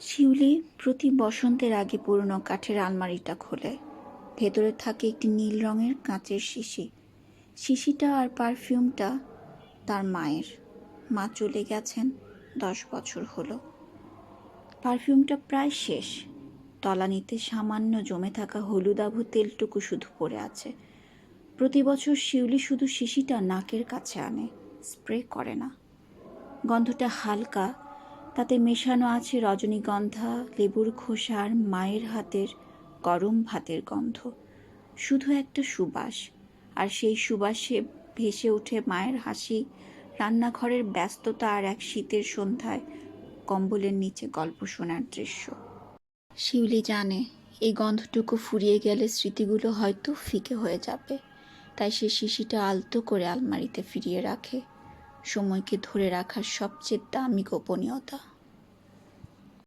শিউলি প্রতি বসন্তের আগে পুরনো কাঠের আলমারিটা খোলে। ভেতরে থাকে একটি নীল রঙের কাঁচের শিশি। শিশিটা আর পারফিউমটা তার মায়ের। মা চলে গেছেন দশ বছর হলো। পারফিউমটা প্রায় শেষ। তলানিতে সামান্য জমে থাকা হলুদাভু তেলটুকু শুধু পড়ে আছে। প্রতি বছর শিউলি শুধু শিশিটা নাকের কাছে আনে, স্প্রে করে না। গন্ধটা হালকা তাতে মেশানো আছে রজনীগন্ধা, লেবুর খোসা আর মায়ের হাতের, গরম ভাতের গন্ধ। শুধু একটা সুবাস। আর সেই সুবাসে ভেসে ওঠে মায়ের হাসি, রান্নাঘরের ব্যস্ততা আর এক শীতের সন্ধ্যায় কম্বলের নিচে গল্প শোনার দৃশ্য। শিউলি জানে, এই গন্ধটুকু ফুরিয়ে গেলে স্মৃতিগুলো হয়তো ফিকে হয়ে যাবে। তাই সে শিশিটা আলতো করে আলমারিতে ফিরিয়ে রাখে। সময়কে ধরে রাখার সবচেয়ে দামি গোপনীয়তা।